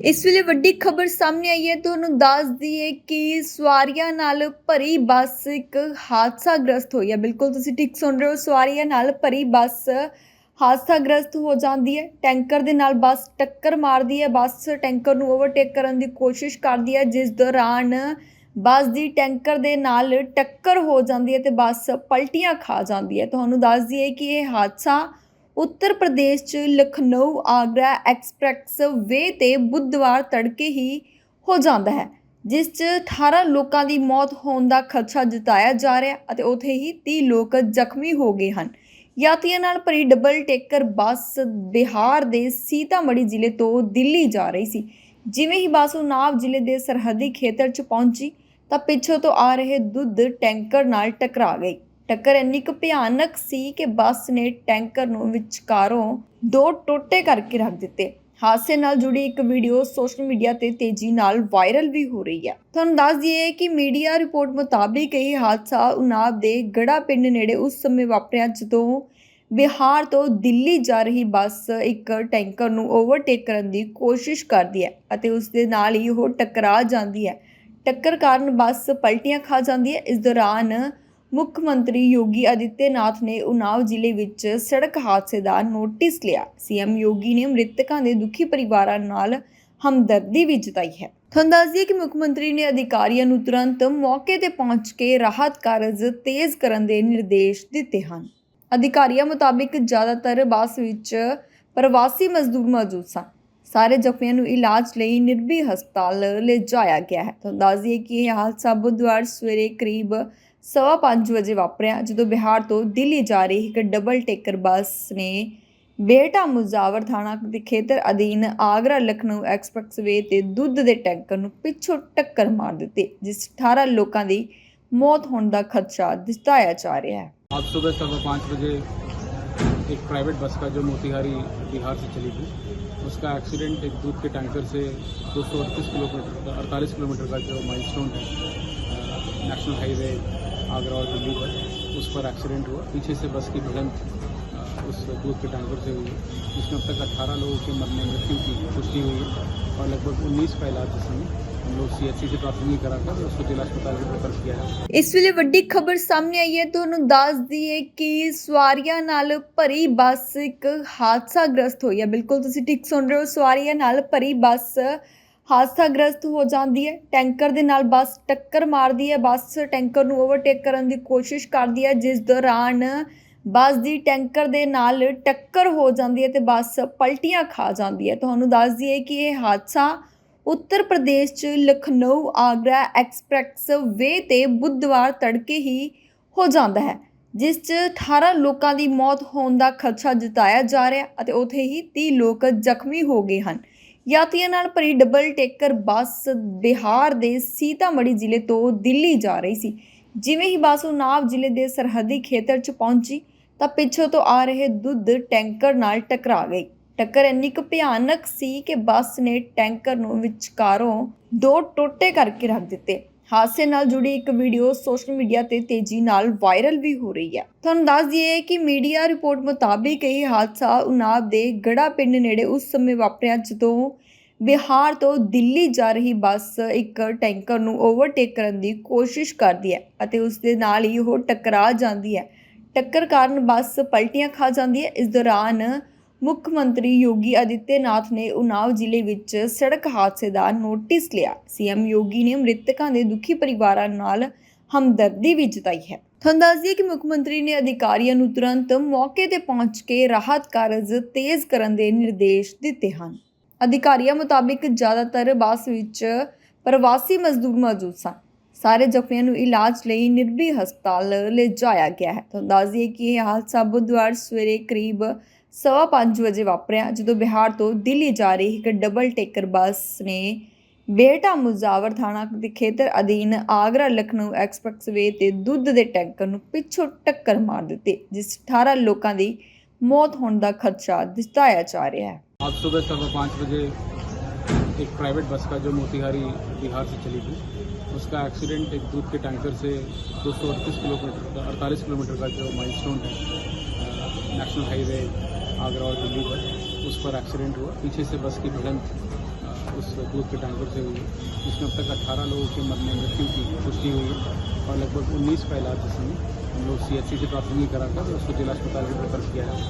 ਇਸ ਵੇਲੇ ਵੱਡੀ ਖਬਰ ਸਾਹਮਣੇ ਆਈ ਹੈ। ਤੁਹਾਨੂੰ ਦੱਸ ਦਈਏ ਕਿ ਸਵਾਰੀਆਂ ਨਾਲ ਭਰੀ ਬੱਸ ਇੱਕ ਹਾਦਸਾਗ੍ਰਸਤ ਹੋਈ ਹੈ। ਬਿਲਕੁਲ ਤੁਸੀਂ ਠੀਕ ਸੁਣ ਰਹੇ ਹੋ, ਸਵਾਰੀਆਂ ਨਾਲ ਭਰੀ ਬੱਸ ਹਾਦਸਾਗ੍ਰਸਤ ਹੋ ਜਾਂਦੀ ਹੈ। ਟੈਂਕਰ ਦੇ ਨਾਲ ਬੱਸ ਟੱਕਰ ਮਾਰਦੀ ਹੈ। ਬੱਸ ਟੈਂਕਰ ਨੂੰ ਓਵਰਟੇਕ ਕਰਨ ਦੀ ਕੋਸ਼ਿਸ਼ ਕਰਦੀ ਹੈ, ਜਿਸ ਦੌਰਾਨ ਬੱਸ ਦੀ ਟੈਂਕਰ ਦੇ ਨਾਲ ਟੱਕਰ ਹੋ ਜਾਂਦੀ ਹੈ ਤੇ ਬੱਸ ਪਲਟੀਆਂ ਖਾ ਜਾਂਦੀ ਹੈ। ਤੁਹਾਨੂੰ ਦੱਸ ਦਈਏ ਕਿ ਇਹ ਹਾਦਸਾ ਉੱਤਰ ਪ੍ਰਦੇਸ਼ ਚ ਲਖਨਊ ਆਗਰਾ ਐਕਸਪ੍ਰੈਸ ਵੇ ਤੇ ਬੁੱਧਵਾਰ ਤੜਕੇ ਹੀ ਹੋ ਜਾਂਦਾ ਹੈ, ਜਿਸ ਚ 18 ਲੋਕਾਂ ਦੀ ਮੌਤ ਹੋਣ ਦਾ ਖਦਸ਼ਾ ਜਤਾਇਆ ਜਾ ਰਿਹਾ ਅਤੇ ਉੱਥੇ ਹੀ 30 ਲੋਕ ਜ਼ਖਮੀ ਹੋ ਗਏ ਹਨ। ਯਾਤਰੀਆਂ ਨਾਲ ਭਰੀ ਡਬਲ ਟੇਕਰ ਬੱਸ ਬਿਹਾਰ ਦੇ ਸੀਤਾਮੜੀ ਜ਼ਿਲ੍ਹੇ ਤੋਂ ਦਿੱਲੀ ਜਾ ਰਹੀ ਸੀ। ਜਿਵੇਂ ਹੀ ਬੱਸ ਉਨਾਵ ਜ਼ਿਲ੍ਹੇ ਦੇ ਸਰਹੱਦੀ ਖੇਤਰ 'ਚ ਪਹੁੰਚੀ, ਤਾਂ ਪਿੱਛੋਂ ਤੋਂ ਆ ਰਹੇ ਦੁੱਧ ਟੈਂਕਰ ਨਾਲ ਟਕਰਾ ਗਈ। ਟੱਕਰ ਇੰਨੀ ਕੁ ਭਿਆਨਕ ਸੀ ਕਿ ਬੱਸ ਨੇ ਟੈਂਕਰ ਨੂੰ ਵਿਚਕਾਰੋਂ ਦੋ ਟੋਟੇ ਕਰਕੇ ਰੱਖ ਦਿੱਤੇ। ਹਾਦਸੇ ਨਾਲ ਜੁੜੀ ਇੱਕ ਵੀਡੀਓ ਸੋਸ਼ਲ ਮੀਡੀਆ ਤੇ ਤੇਜ਼ੀ ਨਾਲ ਵਾਇਰਲ ਵੀ ਹੋ ਰਹੀ ਹੈ। ਤੁਹਾਨੂੰ ਦੱਸ ਦਈਏ ਕਿ ਮੀਡੀਆ ਰਿਪੋਰਟ ਮੁਤਾਬਿਕ ਇਹ ਹਾਦਸਾ ਉਨਾਵ ਦੇ ਗੜਾ ਪਿੰਡ ਨੇੜੇ ਉਸ ਸਮੇਂ ਵਾਪਰਿਆ ਜਦੋਂ ਬਿਹਾਰ ਤੋਂ ਦਿੱਲੀ ਜਾ ਰਹੀ ਬੱਸ ਇੱਕ ਟੈਂਕਰ ਨੂੰ ਓਵਰਟੇਕ ਕਰਨ ਦੀ ਕੋਸ਼ਿਸ਼ ਕਰਦੀ ਹੈ ਅਤੇ ਉਸ ਦੇ ਨਾਲ ਹੀ ਉਹ ਟਕਰਾ ਜਾਂਦੀ ਹੈ। ਟੱਕਰ ਕਾਰਨ ਬੱਸ ਪਲਟੀਆਂ ਖਾ ਜਾਂਦੀ ਹੈ। ਇਸ ਦੌਰਾਨ ਮੁੱਖ ਮੰਤਰੀ ਯੋਗੀ ਆਦਿੱਤਿਆਨਾਥ ਨੇ ਉਨਾਵ ਜ਼ਿਲ੍ਹੇ ਵਿੱਚ ਸੜਕ ਹਾਦਸੇ ਦਾ ਨੋਟਿਸ ਲਿਆ। ਸੀਐਮ ਯੋਗੀ ਨੇ ਮ੍ਰਿਤਕਾਂ ਦੇ ਦੁਖੀ ਪਰਿਵਾਰਾਂ ਨਾਲ ਹਮਦਰਦੀ ਵੀ ਜਤਾਈ ਹੈ। ਤੁਹਾਨੂੰ ਦੱਸ ਦਈਏ ਕਿ ਮੁੱਖ ਮੰਤਰੀ ਨੇ ਅਧਿਕਾਰੀਆਂ ਨੂੰ ਤੁਰੰਤ ਮੌਕੇ ਤੇ ਪਹੁੰਚ ਕੇ ਰਾਹਤ ਕਾਰਜ ਤੇਜ਼ ਕਰਨ ਦੇ ਨਿਰਦੇਸ਼ ਦਿੱਤੇ ਹਨ। ਅਧਿਕਾਰੀਆਂ ਮੁਤਾਬਿਕ ਜ਼ਿਆਦਾਤਰ ਬੱਸ ਵਿੱਚ ਪ੍ਰਵਾਸੀ ਮਜ਼ਦੂਰ ਮੌਜੂਦ ਸਨ। ਸਾਰੇ ਜ਼ਖਮੀਆਂ ਨੂੰ ਇਲਾਜ ਲਈ ਨਿਰਭੀ ਹਸਪਤਾਲ ਲਿਜਾਇਆ ਗਿਆ ਹੈ ਤੁਹਾਨੂੰ ਦੱਸ ਦਈਏ ਕਿ ਇਹ ਹਾਦਸਾ ਬੁੱਧਵਾਰ ਸਵੇਰੇ ਕਰੀਬ ਸਵਾ ਪੰਜ ਵਜੇ ਵਾਪਰਿਆ ਜਦੋਂ ਬਿਹਾਰ ਤੋਂ ਦਿੱਲੀ ਜਾ ਰਹੀ ਇੱਕ ਡਬਲ ਟੇਕਰ ਬੱਸ ਨੇ ਬੇਟਾ ਮੁਜ਼ਾਵਰ ਥਾਣਾ ਦੇ ਖੇਤਰ ਅਧੀਨ ਆਗਰਾ ਲਖਨਊ ਐਕਸਪ੍ਰੈਸਵੇ ਤੇ ਦੁੱਧ ਦੇ ਟੈਂਕਰ ਨੂੰ ਪਿੱਛੋਂ ਟੱਕਰ ਮਾਰ ਦਿੱਤੀ ਜਿਸ 18 ਲੋਕਾਂ ਦੀ ਮੌਤ ਹੋਣ ਦਾ ਖਦਸ਼ਾ ਜਤਾਇਆ ਜਾ ਰਿਹਾ ਹੈ आज सुबह सवा पाँच बजे एक प्राइवेट बस का जो मोतिहारी बिहार से चली थी उसका एक्सीडेंट एक दूध के टैंकर से दो सौ अड़तीस किलोमीटर अड़तालीस किलोमीटर का जो माइलस्टोन है नेशनल हाईवे आगरा और दिल्ली पर, उस पर एक्सीडेंट हुआ। पीछे से बस की भिड़ंत उस दूध के टैंकर से हुई। जिसमें अब तक 18 लोगों के मरने मृत्यु की पुष्टि हुई है और लगभग 19 का इलाज इस समय हम लोग सी से प्राथमिक कराकर उसको जिला अस्पताल में रेफर किया है ਇਸ ਵੇਲੇ ਵੱਡੀ ਖਬਰ ਸਾਹਮਣੇ ਆਈ ਹੈ ਤੁਹਾਨੂੰ ਦੱਸ ਦਈਏ ਕਿ ਸਵਾਰੀਆਂ ਨਾਲ ਭਰੀ ਬੱਸ ਇੱਕ ਹਾਦਸਾਗ੍ਰਸਤ ਹੋਈ ਹੈ ਬਿਲਕੁਲ ਤੁਸੀਂ ਠੀਕ ਸੁਣ ਰਹੇ ਹੋ ਸਵਾਰੀਆਂ ਨਾਲ ਭਰੀ ਬੱਸ ਹਾਦਸਾਗ੍ਰਸਤ ਹੋ ਜਾਂਦੀ ਹੈ ਟੈਂਕਰ ਦੇ ਨਾਲ ਬੱਸ ਟੱਕਰ ਮਾਰਦੀ ਹੈ ਬੱਸ ਟੈਂਕਰ ਨੂੰ ਓਵਰਟੇਕ ਕਰਨ ਦੀ ਕੋਸ਼ਿਸ਼ ਕਰਦੀ ਹੈ ਜਿਸ ਦੌਰਾਨ ਬੱਸ ਦੀ ਟੈਂਕਰ ਦੇ ਨਾਲ ਟੱਕਰ ਹੋ ਜਾਂਦੀ ਹੈ ਤੇ ਬੱਸ ਪਲਟੀਆਂ ਖਾ ਜਾਂਦੀ ਹੈ ਤੁਹਾਨੂੰ ਦੱਸ ਦਈਏ ਕਿ ਇਹ ਹਾਦਸਾ ਉੱਤਰ ਪ੍ਰਦੇਸ਼ ਚ ਲਖਨਊ ਆਗਰਾ ਐਕਸਪ੍ਰੈਸ ਵੇ ਤੇ ਬੁੱਧਵਾਰ ਤੜਕੇ ਹੀ ਹੋ ਜਾਂਦਾ ਹੈ, ਜਿਸ ਚ 18 ਲੋਕਾਂ ਦੀ ਮੌਤ ਹੋਣ ਦਾ ਖਦਸ਼ਾ ਜਤਾਇਆ ਜਾ ਰਿਹਾ ਅਤੇ ਉੱਥੇ ਹੀ 30 ਲੋਕ ਜ਼ਖਮੀ ਹੋ ਗਏ ਹਨ। ਯਾਤਰੀਆਂ ਨਾਲ ਭਰੀ ਡਬਲ ਟੇਕਰ ਬੱਸ ਬਿਹਾਰ ਦੇ ਸੀਤਾਮੜੀ ਜ਼ਿਲ੍ਹੇ ਤੋਂ ਦਿੱਲੀ ਜਾ ਰਹੀ ਸੀ। ਜਿਵੇਂ ਹੀ ਬੱਸ ਉਨਾਵ ਜ਼ਿਲ੍ਹੇ ਦੇ ਸਰਹੱਦੀ ਖੇਤਰ 'ਚ ਪਹੁੰਚੀ, ਤਾਂ ਪਿੱਛੋਂ ਤੋਂ ਆ ਰਹੇ ਦੁੱਧ ਟੈਂਕਰ ਨਾਲ ਟਕਰਾ ਗਈ। ਟੱਕਰ ਇੰਨੀ ਕੁ ਭਿਆਨਕ ਸੀ ਕਿ ਬੱਸ ਨੇ ਟੈਂਕਰ ਨੂੰ ਵਿਚਕਾਰੋਂ ਦੋ ਟੋਟੇ ਕਰਕੇ ਰੱਖ ਦਿੱਤੇ। ਹਾਦਸੇ ਨਾਲ ਜੁੜੀ ਇੱਕ ਵੀਡੀਓ ਸੋਸ਼ਲ ਮੀਡੀਆ ਤੇ ਤੇਜ਼ੀ ਨਾਲ ਵਾਇਰਲ ਵੀ ਹੋ ਰਹੀ ਹੈ। ਤੁਹਾਨੂੰ ਦੱਸ ਦਈਏ ਕਿ ਮੀਡੀਆ ਰਿਪੋਰਟ ਮੁਤਾਬਿਕ ਇਹ ਹਾਦਸਾ ਉਨਾਵ ਦੇ ਗੜਾ ਪਿੰਡ ਨੇੜੇ ਉਸ ਸਮੇਂ ਵਾਪਰਿਆ ਜਦੋਂ ਬਿਹਾਰ ਤੋਂ ਦਿੱਲੀ ਜਾ ਰਹੀ ਬੱਸ ਇੱਕ ਟੈਂਕਰ ਨੂੰ ਓਵਰਟੇਕ ਕਰਨ ਦੀ ਕੋਸ਼ਿਸ਼ ਕਰਦੀ ਹੈ ਅਤੇ ਉਸ ਦੇ ਨਾਲ ਹੀ ਉਹ ਟਕਰਾ ਜਾਂਦੀ ਹੈ। ਟੱਕਰ ਕਾਰਨ ਬੱਸ ਪਲਟੀਆਂ ਖਾ ਜਾਂਦੀ ਹੈ। ਇਸ ਦੌਰਾਨ ਮੁੱਖ ਮੰਤਰੀ ਯੋਗੀ ਆਦਿੱਤਿਆਨਾਥ ਨੇ ਉਨਾਵ ਜ਼ਿਲ੍ਹੇ ਵਿੱਚ ਸੜਕ ਹਾਦਸੇ ਦਾ ਨੋਟਿਸ ਲਿਆ। ਸੀਐਮ ਯੋਗੀ ਨੇ ਮ੍ਰਿਤਕਾਂ ਦੇ ਦੁਖੀ ਪਰਿਵਾਰਾਂ ਨਾਲ ਹਮਦਰਦੀ ਵੀ ਜਤਾਈ ਹੈ। ਤੁਹਾਨੂੰ ਦੱਸ ਦਈਏ ਕਿ ਮੁੱਖ ਮੰਤਰੀ ਨੇ ਅਧਿਕਾਰੀਆਂ ਨੂੰ ਤੁਰੰਤ ਮੌਕੇ ਤੇ ਪਹੁੰਚ ਕੇ ਰਾਹਤ ਕਾਰਜ ਤੇਜ਼ ਕਰਨ ਦੇ ਨਿਰਦੇਸ਼ ਦਿੱਤੇ ਹਨ। ਅਧਿਕਾਰੀਆਂ ਮੁਤਾਬਿਕ ਜ਼ਿਆਦਾਤਰ ਬੱਸ ਵਿੱਚ ਪ੍ਰਵਾਸੀ ਮਜ਼ਦੂਰ ਮੌਜੂਦ ਸਨ। ਸਾਰੇ ਜ਼ਖਮੀਆਂ ਨੂੰ ਇਲਾਜ ਲਈ ਨਿਰਭੀ ਹਸਪਤਾਲ ਲਿਜਾਇਆ ਗਿਆ ਹੈ। ਤੁਹਾਨੂੰ ਦੱਸ ਦਈਏ ਕਿ ਇਹ ਹਾਦਸਾ ਬੁੱਧਵਾਰ ਸਵੇਰੇ ਕਰੀਬ ਸਵਾ ਪੰਜ ਵਜੇ ਵਾਪਰਿਆ ਜਦੋਂ ਬਿਹਾਰ ਤੋਂ ਦਿੱਲੀ ਜਾ ਰਹੀ ਇੱਕ ਡਬਲ ਟੇਕਰ ਬੱਸ ਨੇ ਬੇਟਾ ਮੁਜ਼ਾਵਰ ਥਾਣਾ ਦੇ ਖੇਤਰ ਅਧੀਨ ਆਗਰਾ ਲਖਨਊ ਐਕਸਪ੍ਰੈਸਵੇ ਤੇ ਦੁੱਧ ਦੇ ਟੈਂਕਰ ਨੂੰ ਪਿੱਛੋਂ ਟੱਕਰ ਮਾਰ ਦਿੱਤੀ ਜਿਸ 18 ਲੋਕਾਂ ਦੀ ਮੌਤ ਹੋਣ ਦਾ ਖਦਸ਼ਾ ਜਤਾਇਆ ਜਾ ਰਿਹਾ ਹੈ आज सुबह सवा पाँच बजे एक प्राइवेट बस का जो मोतिहारी बिहार से चली थी उसका एक्सीडेंट एक दूध के टैंकर से दो सौ अड़तीस किलोमीटर अड़तालीस किलोमीटर का जो माइलस्टोन है अ, नेशनल हाईवे आगरा और दिल्ली पर उस पर एक्सीडेंट हुआ। पीछे से बस की भिड़ंत उस दूध के टैंकर से हुई, जिसमें अब तक 18 लोगों के मरने, मृत्यु की पुष्टि हुई और लगभग 19 का इलाज समय हम लोग सी सी से प्राथमिक कराकर उसको जिला अस्पताल में रेफर किया है